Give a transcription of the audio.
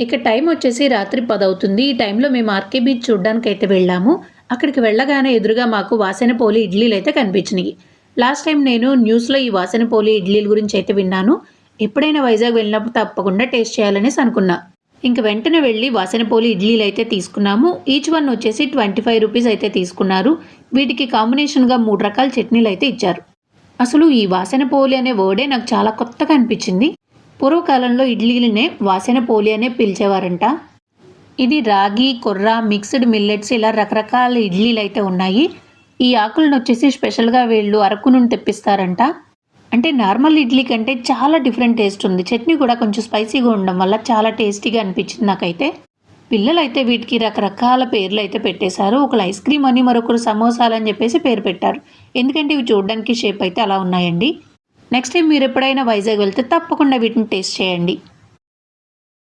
ఇక టైం వచ్చేసి రాత్రి పదవుతుంది. ఈ టైంలో మేము ఆర్కే బీచ్ చూడడానికి అయితే వెళ్ళాము. అక్కడికి వెళ్ళగానే ఎదురుగా మాకు వాసన పోలి ఇడ్లీలు అయితే కనిపించినాయి. లాస్ట్ టైం నేను న్యూస్లో ఈ వాసన పోలి ఇడ్లీల గురించి అయితే విన్నాను. ఎప్పుడైనా వైజాగ్ వెళ్ళినప్పుడు తప్పకుండా టేస్ట్ చేయాలనేసి అనుకున్నా. ఇంక వెంటనే వెళ్ళి వాసనపోలి ఇడ్లీలు అయితే తీసుకున్నాము. ఈచ్ వన్ వచ్చేసి ట్వంటీ ఫైవ్ రూపీస్ అయితే తీసుకున్నారు. వీటికి కాంబినేషన్గా మూడు రకాల చట్నీలు అయితే ఇచ్చారు. అసలు ఈ వాసనపోలి అనే వర్డే నాకు చాలా కొత్తగా అనిపించింది. పూర్వకాలంలో ఇడ్లీలనే వాసనపోలి అనే పిలిచేవారంట. ఇది రాగి కొర్ర మిక్స్డ్ మిల్లెట్స్ ఇలా రకరకాల ఇడ్లీలు అయితే ఉన్నాయి. ఈ ఆకులను వచ్చేసి స్పెషల్గా వీళ్ళు అరకు నుండి తెప్పిస్తారంట. అంటే నార్మల్ ఇడ్లీ కంటే చాలా డిఫరెంట్ టేస్ట్ ఉంది. చట్నీ కూడా కొంచెం స్పైసీగా ఉండడం వల్ల చాలా టేస్టీగా అనిపించింది నాకైతే. పిల్లలు అయితే వీటికి రకరకాల పేర్లు అయితే పెట్టేశారు. ఒకరు ఐస్ క్రీమ్ అని మరొకరు సమోసాలు అని చెప్పేసి పేరు పెట్టారు. ఎందుకంటే ఇవి చూడడానికి షేప్ అయితే అలా ఉన్నాయండి. నెక్స్ట్ టైం మీరు ఎప్పుడైనా వైజాగ్ వెళ్తే తప్పకుండా వీటిని టేస్ట్ చేయండి.